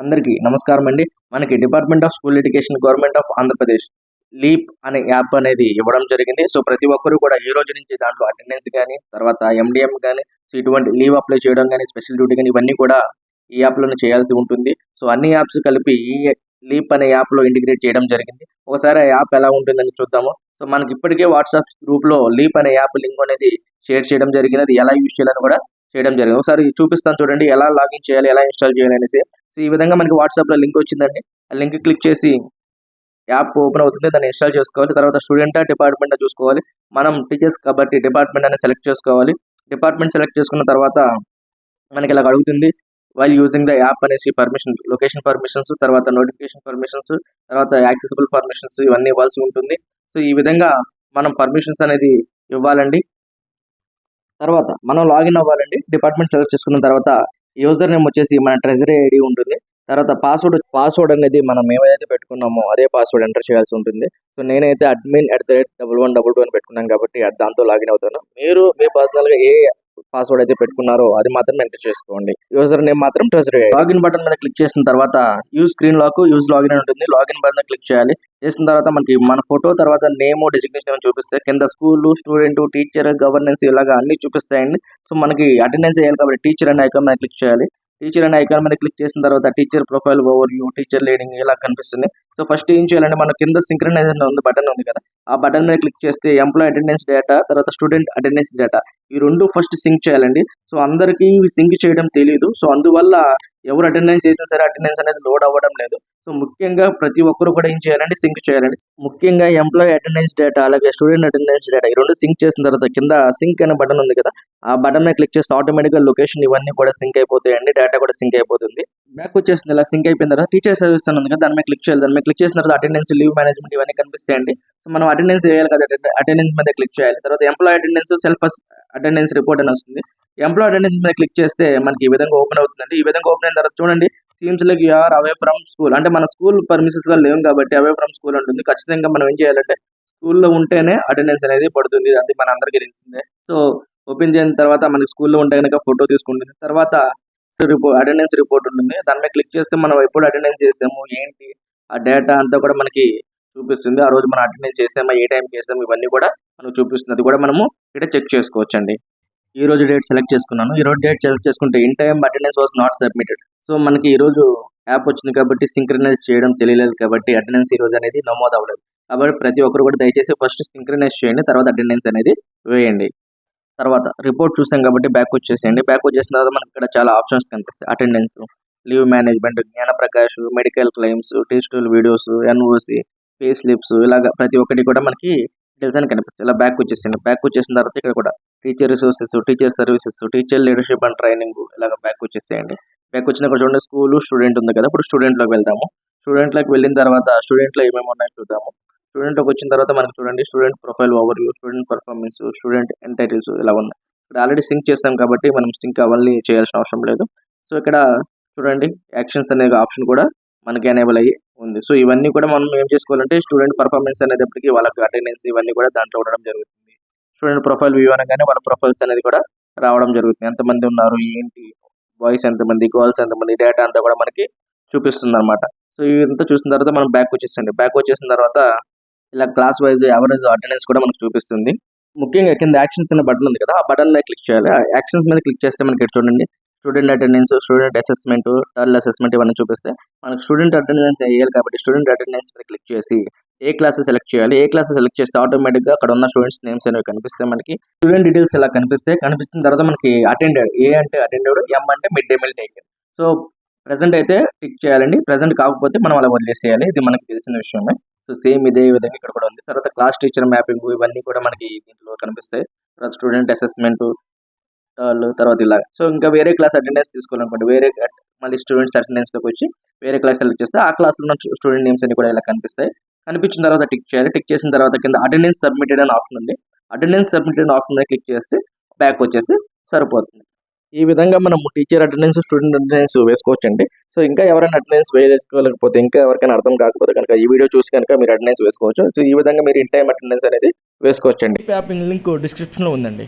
అందరికీ నమస్కారం అండి. మనకి department of school education government of Andhra Pradesh leap అనే యాప్ అనేది ఇవ్వడం జరిగింది. సో ప్రతి ఒక్కరు కూడా ఈ రోజు నుంచి దాంట్లో అటెండెన్స్ కానీ తర్వాత ఎండిఎం కానీ సో ఇటువంటి లీవ్ అప్లై చేయడం కానీ స్పెషల్ డ్యూటీ కానీ ఇవన్నీ కూడా ఈ యాప్లోనే చేయాల్సి ఉంటుంది. సో అన్ని యాప్స్ కలిపి ఈ లీప్ అనే యాప్లో ఇంటిగ్రేట్ చేయడం జరిగింది. ఒకసారి ఆ యాప్ ఎలా ఉంటుందని చూద్దాము. సో మనకి ఇప్పటికే వాట్సాప్ గ్రూప్లో లీప్ అనే యాప్ లింక్ అనేది షేర్ చేయడం జరిగింది అది ఎలా యూజ్ చేయాలని కూడా చేయడం జరిగింది. ఒకసారి చూపిస్తాను చూడండి. ఎలా లాగిన్ చేయాలి ఎలా ఇన్స్టాల్ చేయాలి అనేసి. సో ఈ విధంగా మనకి వాట్సాప్లో లింక్ వచ్చిందండి. ఆ లింక్ క్లిక్ చేసి యాప్ ఓపెన్ అవుతుంది. దాన్ని ఇన్స్టాల్ చేసుకోవాలి. తర్వాత స్టూడెంట్ డిపార్ట్మెంట్ చూసుకోవాలి. మనం టీచర్స్ కాబట్టి డిపార్ట్మెంట్ అనేది సెలెక్ట్ చేసుకోవాలి. డిపార్ట్మెంట్ సెలెక్ట్ చేసుకున్న తర్వాత మనకి ఇలా అడుగుతుంది. వైల్ యూజింగ్ ద యాప్ అనేసి పర్మిషన్ లొకేషన్ పర్మిషన్స్ తర్వాత నోటిఫికేషన్ పర్మిషన్స్ తర్వాత యాక్సెసిబుల్ పర్మిషన్స్ ఇవన్నీ ఇవ్వాల్సి ఉంటుంది. సో ఈ విధంగా మనం పర్మిషన్స్ అనేది ఇవ్వాలండి. తర్వాత మనం లాగిన్ అవ్వాలండి. డిపార్ట్మెంట్ సెలెక్ట్ చేసుకున్న తర్వాత యూజర్ నేమ్ వచ్చేసి మన ట్రెజరీ ఐడి ఉంటుంది. తర్వాత పాస్వర్డ్ పాస్వర్డ్ అనేది మనం ఏమైతే పెట్టుకున్నామో అదే పాస్వర్డ్ ఎంటర్ చేయాల్సి ఉంటుంది. సో నేనైతే admin at the rate double one double two అని పెట్టుకున్నాను కాబట్టి దాంతో లాగిన్ అవుతాను. మీరు మీ పర్సనల్గా ఏ పాస్వర్డ్ అయితే పెట్టుకున్నారో అది మాత్రం ఎంటర్ చేసుకోండి. యూజర్ నేమ్ మాత్రం ట్రెజరీ లాగిన్ బటన్ మీద క్లిక్ చేసిన తర్వాత use screen lock use login అని ఉంటుంది లాగిన్ బటన్ క్లిక్ చేయాలి. చేసిన తర్వాత మనకి మన ఫోటో తర్వాత నేమ్ డెసిగ్నేషన్ చూపిస్తే కింద స్కూల్ స్టూడెంట్ టీచర్ గవర్నెన్స్ ఇలాగా అన్ని చూపిస్తాయండి. సో మనకి అటెండెన్స్ వేయాలి కాబట్టి టీచర్ అనే ఐకాన్ మీద క్లిక్ చేయాలి. టీచర్ అనే ఐకాన్ మీద క్లిక్ చేసిన తర్వాత teacher profile overview teacher leading ఇలా కనిపిస్తుంది. సో ఫస్ట్ ఏం చేయాలంటే మన కింద సింక్రనైజేషన్ ఉంది బటన్ ఉంది కదా. ఆ బటన్ మీద క్లిక్ చేస్తే ఎంప్లాయ్ అటెండెన్స్ డేటా తర్వాత స్టూడెంట్ అటెండెన్స్ డేటా ఈ రెండు ఫస్ట్ సింక్ చేయాలండి. సో అందరికీ ఇవి సింక్ చేయడం తెలియదు సో అందువల్ల ఎవరు అటెండెన్స్ చేసినా సరే అటెండెన్స్ అనేది లోడ్ అవ్వడం లేదు. సో ముఖ్యంగా ప్రతి ఒక్కరు కూడా ఏం చేయాలంటే సింక్ చేయాలండి. ముఖ్యంగా ఎంప్లాయీ అటెండెన్స్ డేటా అలాగే స్టూడెంట్ అటెండెన్స్ డేటా ఈ రెండు సింక్ చేసిన తర్వాత కింద సింక్ అనే బటన్ ఉంది కదా ఆ బటన్ మీద క్లిక్ చేస్తే ఆటోమేటిక్గా లొకేషన్ ఇవన్నీ కూడా సింక్ అయిపోతాయండి డేటా కూడా సింక్ అయిపోతుంది. బ్యాక్ వచ్చేసింది ఇలా సింక్ అయిపోయిన తర్వాత టీచర్ సర్వీస్ అని ఉంది కదా దాని మీద క్లిక్ చేయాలి. దాని మీద క్లిక్ చేసిన తర్వాత అటెండెన్స్ లీవ్ మేనేజ్మెంట్ ఇవన్నీ కనిపిస్తాయండి. సో మనం అటెండెన్స్ వేయాలి కదా అటెండెన్స్ మీద క్లిక్ చేయాలి. తర్వాత employee attendance self attendance report అని వస్తుంది. ఎంప్లాయీ అటెండెన్స్ మీద క్లిక్ చేస్తే మనకి ఈ విధంగా ఓపెన్ అవుతుందండి. ఈ విధంగా ఓపెన్ అయిన తర్వాత చూడండి seems like you're away from school అంటే మన స్కూల్ పర్మిషన్స్గా లేవు కాబట్టి అవే ఫ్రమ్ స్కూల్ ఉంటుంది. ఖచ్చితంగా మనం ఏం చేయాలంటే స్కూల్లో ఉంటేనే అటెండెన్స్ అనేది పడుతుంది. అది మన అందరికీ తెలిసిందే. సో ఓపెన్ చేసిన తర్వాత మనకి స్కూల్లో ఉంటే కనుక ఫోటో తీసుకుంటుంది. తర్వాత రిపోర్ట్ అటెండెన్స్ రిపోర్ట్ ఉంటుంది. దాని మీద క్లిక్ చేస్తే మనం ఎప్పుడు అటెండెన్స్ చేసాము ఏంటి? ఆ డేటా అంతా కూడా మనకి చూపిస్తుంది. ఆ రోజు మనం అటెండెన్స్ చేసామా ఏ టైంకి చేసాము ఇవన్నీ కూడా మనకు చూపిస్తుంది. అది కూడా మనము ఇక్కడ చెక్ చేసుకోవచ్చండి. ఈ రోజు డేట్ సెలెక్ట్ చేసుకున్నాను. ఈ రోజు డేట్ సెలెక్ట్ చేసుకుంటే in time attendance was not submitted so మనకి ఈరోజు యాప్ వచ్చింది కాబట్టి సింక్రనైజ్ చేయడం తెలియలేదు కాబట్టి అటెండెన్స్ ఈ రోజు అనేది నమోదు అవ్వలేదు. కాబట్టి ప్రతి ఒక్కరు కూడా దయచేసి ఫస్ట్ సింక్రనైజ్ చేయండి తర్వాత అటెండెన్స్ అనేది వేయండి. తర్వాత రిపోర్ట్ చూసాం కాబట్టి బ్యాక్ వచ్చేసేయండి. బ్యాక్ వచ్చేసిన తర్వాత మనకి ఇక్కడ చాలా ఆప్షన్స్ కనిపిస్తాయి. Attendance leave management Gnanaprakash medical claims digital videos N O C pay slips ఇలాగ ప్రతి ఒక్కటి కూడా మనకి డీటెయిల్స్ అని కనిపిస్తాయి. ఇలా బ్యాక్ వచ్చేసింది బ్యాక్ వచ్చేసిన తర్వాత ఇక్కడ కూడా teacher resources teacher services teacher leadership and training ఇలాగ బ్యాక్ వచ్చేసేయండి. బ్యాక్ వచ్చిన ఇక్కడ చూడండి స్కూల్ స్టూడెంట్ ఉంది కదా ఇప్పుడు స్టూడెంట్లోకి వెళ్తాము స్టూడెంట్లోకి వెళ్ళిన తర్వాత స్టూడెంట్లో ఏమేమి ఉన్నాయో చూద్దాము. స్టూడెంట్లోకి వచ్చిన తర్వాత మనకి చూడండి student profile over student performance student entitles ఇలా ఉన్నాయి. ఇక్కడ ఆల్రెడీ సింక్ చేస్తాం కాబట్టి మనం సింక్ అవన్నీ చేయాల్సిన అవసరం లేదు. సో ఇక్కడ చూడండి యాక్షన్స్ అనే ఆప్షన్ కూడా మనకి ఎనేబుల్ అయ్యి ఉంది. సో ఇవన్నీ కూడా మనం ఏం చేసుకోవాలంటే స్టూడెంట్ పర్ఫార్మెన్స్ అనేటప్పటికి వాళ్ళకి అటెండెన్స్ ఇవన్నీ కూడా దాంట్లో ఉండడం జరుగుతుంది. స్టూడెంట్ ప్రొఫైల్ వ్యూ అనగానే వాళ్ళ ప్రొఫైల్స్ అనేది కూడా రావడం జరుగుతుంది. ఎంతమంది ఉన్నారు ఏంటి వాయిస్ ఎంతమంది కాల్స్ ఎంతమంది డేటా అంతా కూడా మనకి చూపిస్తుంది అనమాట సో ఇదంతా చూసిన తర్వాత మనం బ్యాక్ వచ్చేసండి. బ్యాక్ వచ్చేసిన తర్వాత ఇలా క్లాస్ వైజ్ యావరేజ్ అటెండెన్స్ కూడా మనకు చూపిస్తుంది. ముఖ్యంగా కింద యాక్షన్స్ అనే బటన్ ఉంది కదా ఆ బటన్ మీద క్లిక్ చేయాలి. ఆ యాక్షన్స్ మీద క్లిక్ చేస్తే మనకి ఇక్కడ చూడండి. స్టూడెంట్ అటెండెన్స్ స్టూడెంట్ అసెస్మెంట్ టర్ల్ అసెస్మెంట్ ఇవన్నీ చూపిస్తే మనకు స్టూడెంట్ అటెండెన్స్ వేయాలి కాబట్టి స్టూడెంట్ అటెండెన్స్ మీద క్లిక్ చేసి ఏ క్లాస్ సెలెక్ట్ చేయాలి? ఏ క్లాస్ సెలెక్ట్ చేస్తే ఆటోమేటిక్గా అక్కడ ఉన్న స్టూడెంట్స్ నేమ్స్ అనేవి కనిపిస్తాయి మనకి. స్టూడెంట్ డీటెయిల్స్ ఇలా కనిపిస్తే కనిపిస్తున్న తర్వాత మనకి అటెండెడ్ ఏ అంటే అటెండెడ్ ఎం అంటే mid day meal taken so present అయితే టిక్ చేయాలండి. ప్రజెంట్ కాకపోతే మనం అలా వదిలేసేయాలి. ఇది మనకి తెలిసిన విషయమే. సో సేమ్ ఇదే విధంగా ఇక్కడ కూడా ఉంది. తర్వాత క్లాస్ టీచర్ మ్యాపింగ్ ఇవన్నీ కూడా మనకి దీంట్లో కనిపిస్తాయి. తర్వాత స్టూడెంట్ అసెస్మెంట్ తర్వాత ఇలా. సో ఇంకా వేరే క్లాస్ అటెండెన్స్ తీసుకోవాలనుకోండి. వేరే మళ్ళీ స్టూడెంట్స్ అటెండెన్స్లోకి వచ్చి వేరే క్లాస్ సెలెక్ట్ చేస్తే ఆ క్లాస్లో ఉన్న స్టూడెంట్ నేమ్స్ అన్ని కూడా ఇలా కనిపిస్తాయి. కనిపించిన తర్వాత టిక్ చేయాలి. టిక్ చేసిన తర్వాత కింద అటెండెన్స్ సబ్మిటెడ్ అని ఆప్షన్ ఉంది. అటెండెన్స్ సబ్మిటెడ్ ఆప్షన్ మీద క్లిక్ చేస్తే బ్యాక్ వచ్చేస్తే సరిపోతుంది. ఈ విధంగా మనం టీచర్ అటెండెన్స్ స్టూడెంట్ అటెండెన్స్ వేసుకోవచ్చండి. సో ఇంకా ఎవరైనా అటెండెన్స్ వేసుకోలేకపోతే ఇంకా ఎవరికైనా అర్థం కాకపోతే కనుక ఈ వీడియో చూసి కనుక మీరు అటెండెన్స్ వేసుకోవచ్చు. సో ఈ విధంగా మీరు ఇన్ టైం అటెండెన్స్ అనేది వేసుకోవచ్చండి. యాప్ లింక్ డిస్క్రిప్షన్లో ఉందండి.